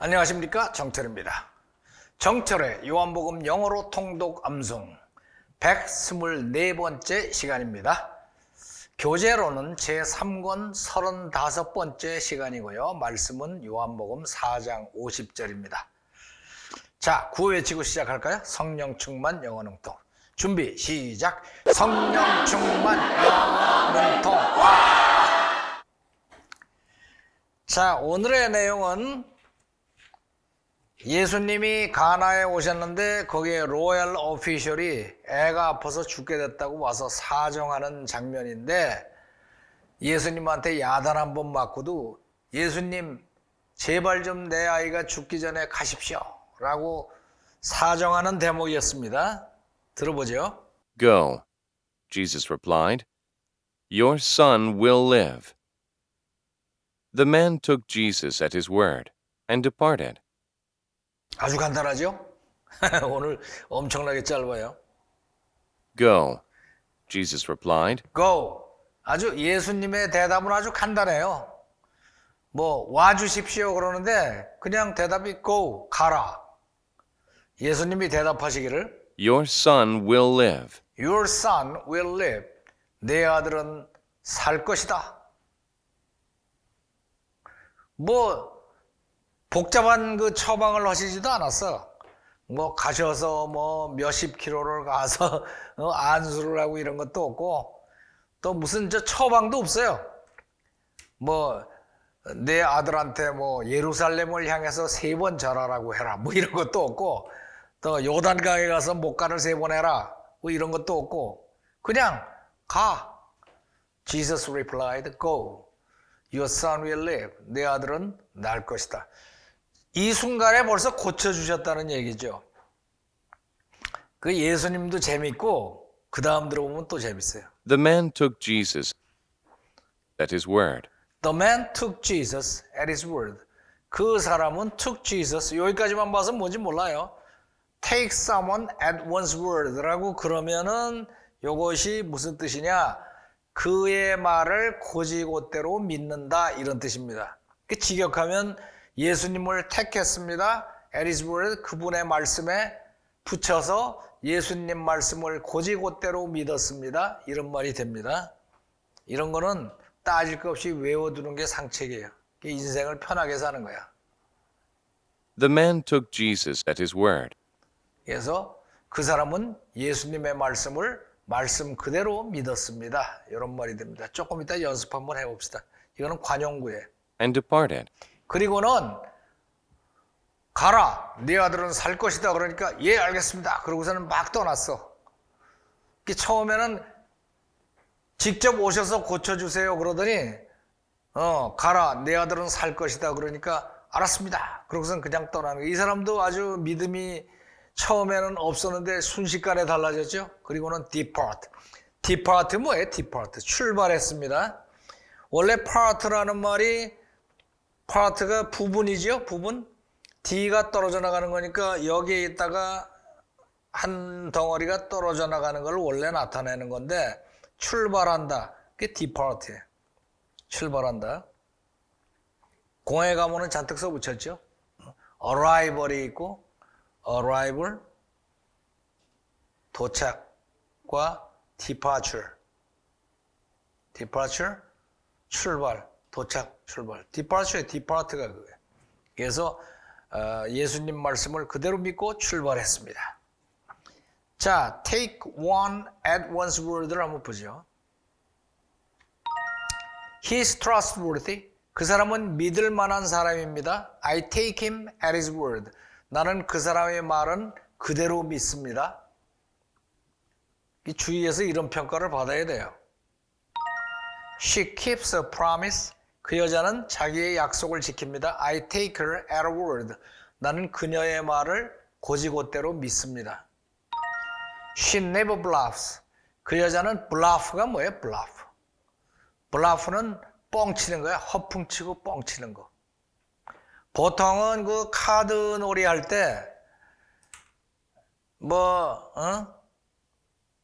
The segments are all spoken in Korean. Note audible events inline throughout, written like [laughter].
안녕하십니까 정철입니다. 정철의 요한복음 영어로 통독 암송 124번째 시간입니다. 교재로는 제3권 35번째 시간이고요. 말씀은 요한복음 4장 50절입니다. 자, 구호 외치고 시작할까요? 성령 충만 영어 능통. 준비 시작. 성령 충만 영어 능통. 와! 자, 오늘의 내용은 예수님이 가나에 오셨는데 거기에 로얄 오피셜이 애가 아파서 죽게 됐다고 와서 사정하는 장면인데 예수님한테 야단 한 번 맞고도 예수님 제발 좀 내 아이가 죽기 전에 가십시오 라고 사정하는 대목이었습니다. 들어보죠. Go. Jesus replied, Your son will live. The man took Jesus at his word and departed. 아주 간단하죠? [laughs] 오늘 엄청나게 짧아요. Go. Jesus replied, Go. 아주 예수님의 대답은 아주 간단해요. 뭐 와주십시오 그러는데 그냥 대답이 go 가라. 예수님이 대답하시기를 Your son will live. Your son will live. 내 아들은 살 것이다. 뭐 복잡한 그 처방을 하시지도 않았어. 뭐 가셔서 뭐 몇십 킬로를 가서 [laughs] 어, 안수를 하고 이런 것도 없고 또 무슨 저 처방도 없어요. 뭐 내 아들한테 뭐 예루살렘을 향해서 세 번 절하라고 해라 뭐 이런 것도 없고 또 요단강에 가서 목간을 세 번 해라 뭐 이런 것도 없고 그냥 가. Jesus replied, Go. Your son will live. 내 아들은 날 것이다. 이 순간에 벌써 고쳐주셨다는 얘기죠. 그 예수님도 재밌고 그 다음 들어보면 또 재밌어요. The man took Jesus at his word. The man took Jesus at his word. 그 사람은 took Jesus 여기까지만 봐서 뭔지 몰라요. Take someone at one's word라고 그러면은 이것이 무슨 뜻이냐? 그의 말을 고지고대로 믿는다 이런 뜻입니다. 그 직역하면 예수님을 택했습니다. word 그분의 말씀에 붙여서 예수님 말씀을 고지고대로 믿었습니다. 이런 말이 됩니다. 이런 거는 따질 것 없이 외워두는 게 상책이에요. 인생을 편하게 사는 거야. The man took Jesus at his word. 그래서 그 사람은 예수님의 말씀을 말씀 그대로 믿었습니다. 이런 말이 됩니다. 조금 이따 연습 한번 해봅시다. 이거는 관용구예요. and departed. 그리고는 가라. 네 아들은 살 것이다. 그러니까 예 알겠습니다. 그러고서는 막 떠났어. 그 처음에는 직접 오셔서 고쳐주세요. 그러더니 어 가라. 내 아들은 살 것이다. 그러니까 알았습니다. 그러고서는 그냥 떠나는 거예요. 이 사람도 아주 믿음이 처음에는 없었는데 순식간에 달라졌죠. 그리고는 depart. depart 뭐예요? depart. 출발했습니다. 원래 part라는 말이 part가 부분이죠. 부분. D가 떨어져 나가는 거니까 여기에 있다가 한 덩어리가 떨어져 나가는 걸 원래 나타내는 건데 출발한다. 그게 depart예요. 출발한다. 공에 가면은 잔뜩 써 붙였죠. arrival이 있고 arrival 도착과 departure departure 출발 도착 출발 departure depart가 그거예요. 그래서 어, 예수님 말씀을 그대로 믿고 출발했습니다. 자, take one at one's word를 한번 보죠. He's trustworthy. 그 사람은 믿을 만한 사람입니다. I take him at his word. 나는 그 사람의 말은 그대로 믿습니다. 이 주위에서 이런 평가를 받아야 돼요. She keeps a promise. 그 여자는 자기의 약속을 지킵니다. I take her at her word. 나는 그녀의 말을 고지고대로 믿습니다. She never bluffs. 그 여자는 bluff가 뭐예요? bluff. bluff는 뻥치는 거야. 허풍치고 뻥치는 거. 보통은 그 카드 놀이 할 때, 뭐, 어?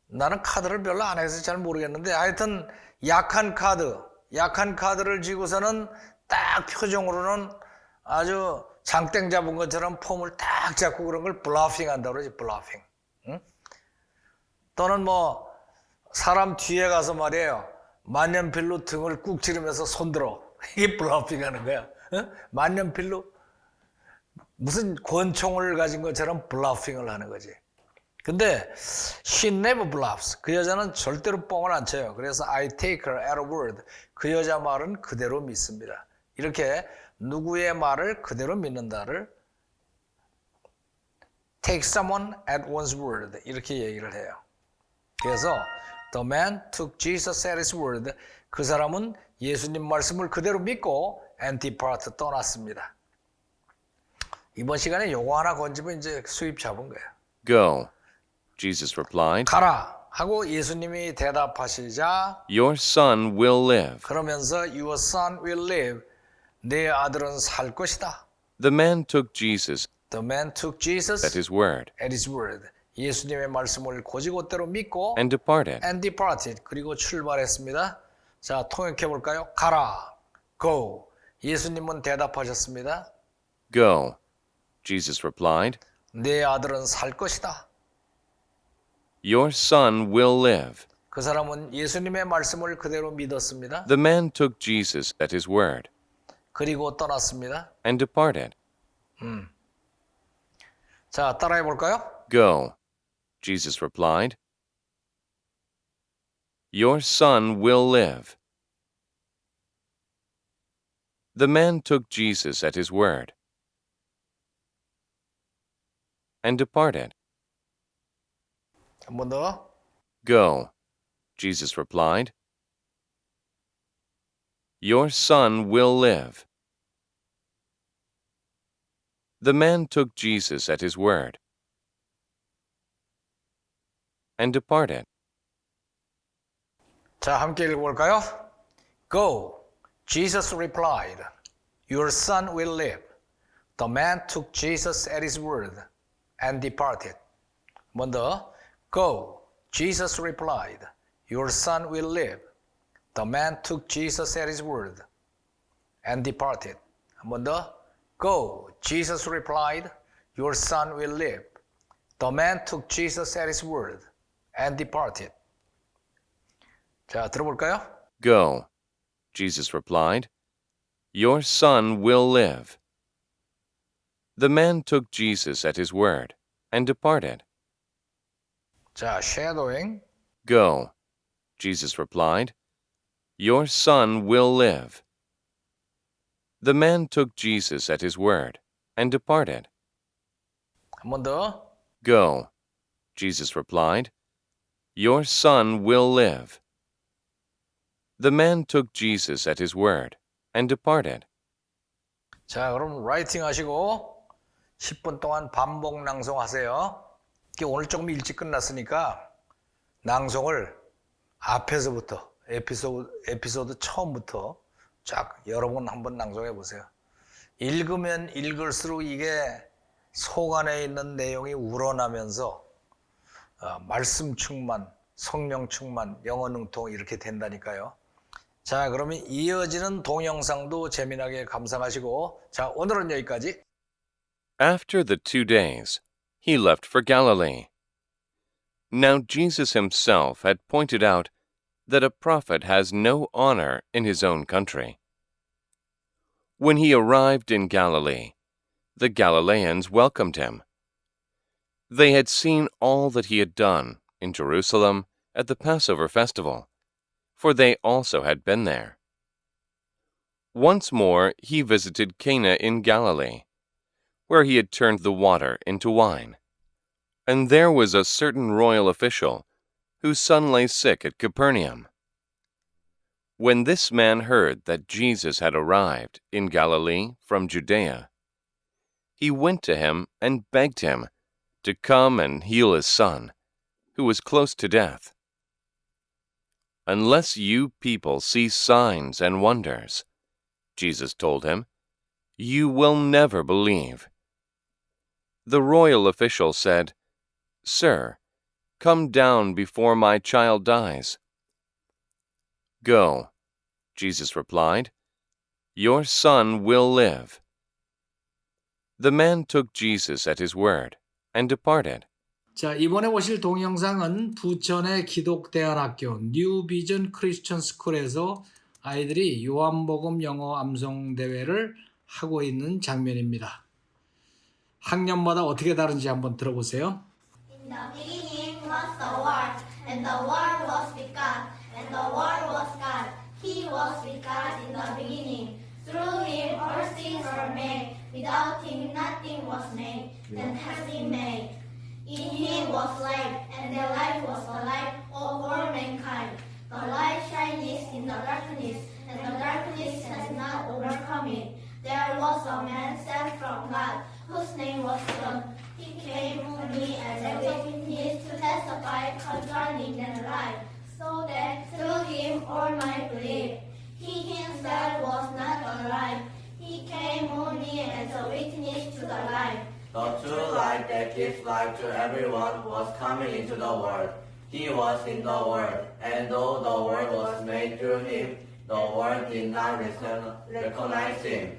나는 카드를 별로 안 해서 잘 모르겠는데, 하여튼, 약한 카드, 약한 카드를 쥐고서는 딱 표정으로는 아주 장땡 잡은 것처럼 폼을 딱 잡고 그런 걸 블러핑 한다고 그러지, 블러핑. 응? 또는 뭐, 사람 뒤에 가서 말이에요. 만년필로 등을 꾹 찌르면서 손들어. [laughs] 이게 블러핑 하는 거야. 응? 만년필로 무슨 권총을 가진 것처럼 블러핑을 하는 거지. 근데 she never bluffs. 그 여자는 절대로 뻥을 안 쳐요. 그래서 I take her at a word. 그 여자 말은 그대로 믿습니다. 이렇게 누구의 말을 그대로 믿는다를 take someone at one's word 이렇게 얘기를 해요. 그래서 the man took Jesus at his word. 그 사람은 예수님 말씀을 그대로 믿고 depart 떠났습니다. 이번 시간에 요거 하나 건지면 이제 수입 잡은 거예요. Go. Jesus replied, 가라 하고 예수님이 대답하시자 Your son will live. 그러면서 your son will live. 내 아들은 살 것이다. The man took Jesus The man took Jesus at his word at his word. 예수님의 말씀을 고지고대로 믿고 and departed. and departed. 그리고 출발했습니다. 자, 통역해 볼까요? 가라. go. 예수님은 대답하셨습니다. Go. Jesus replied, 내 아들은 살 것이다. Your son will live. 그 사람은 예수님의 말씀을 그대로 믿었습니다. The man took Jesus at his word 그리고 떠났습니다. and departed. 자, 따라해 볼까요? Go. Jesus replied, Your son will live. The man took Jesus at his word and departed. 한 번 더. Go. Jesus replied, Your son will live. The man took Jesus at his word and departed. 자, 함께 읽어볼까요? Go. Jesus replied, Your son will live. The man took Jesus at his word and departed. 한 번 더. Go. Jesus replied, Your son will live. The man took Jesus at his word and departed. 한 번 더. Go. Jesus replied, Your son will live. The man took Jesus at his word and departed. 자, 들어볼까요? Go. Jesus replied, Your son will live. The man took Jesus at his word and departed. 자, shadowing. Go. Jesus replied, Your son will live. The man took Jesus at his word and departed. 한 번 더. Go. Jesus replied, Your son will live. The man took Jesus at his word and departed. 자, 그럼 라이팅 하시고 10분 동안 반복 낭송하세요. 오늘 조금 일찍 끝났으니까 낭송을 앞에서부터 에피소드, 에피소드 처음부터 쫙 여러 번 한번 낭송해 보세요. 읽으면 읽을수록 이게 속 안에 있는 내용이 우러나면서 어, 말씀 충만, 성령 충만, 영어 능통 이렇게 된다니까요. 자, 그러면 이어지는 동영상도 재미나게 감상하시고, 자, 오늘은 여기까지. After the two days, he left for Galilee. Now Jesus himself had pointed out that a prophet has no honor in his own country. When he arrived in Galilee, the Galileans welcomed him. They had seen all that he had done in Jerusalem at the Passover festival, for they also had been there. Once more he visited Cana in Galilee, where he had turned the water into wine. And there was a certain royal official whose son lay sick at Capernaum. When this man heard that Jesus had arrived in Galilee from Judea, he went to him and begged him to come and heal his son, who was close to death. Unless you people see signs and wonders, Jesus told him, you will never believe. The royal official said, Sir, come down before my child dies. Go, Jesus replied, Your son will live. The man took Jesus at his word and departed. 자, 이번에 보실 동영상은 부천의 기독대안학교 뉴비전 크리스천 스쿨에서 아이들이 요한복음 영어 암송 대회를 하고 있는 장면입니다. 학년마다 어떻게 다른지 한번 들어보세요. In the beginning was the Word, and the Word was with God, and the Word was God. He was with God in the beginning. Through him all things were made. Without him nothing was made that has been made. In him was life, and the life was the light of all mankind. The light shines in the darkness, and the darkness has not overcome it. There was a man sent from God, whose name was John. He came to me as a witness to testify concerning the light, so that through him all might believe. He himself was not alive. He came only as a witness to the light. The true light that gives life to everyone was coming into the world. He was in the world, and though the world was made through him, the world did not recognize him.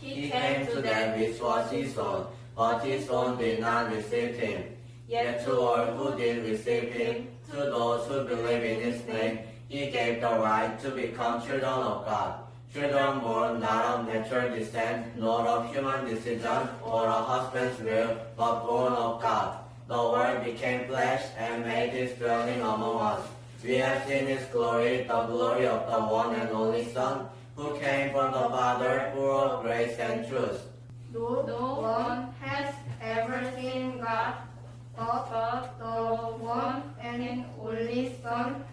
He came to them which was his own, but his own did not receive him. Yet to all who did receive him, to those who believe in his name, he gave the right to become children of God. Children born not of natural descent, nor of human decision, or a husband's will, but born of God. The Word became flesh and made his dwelling among us. We have seen his glory, the glory of the one and only Son, who came from the Father, full of grace and truth. No, one has ever seen God, but the one and only Son,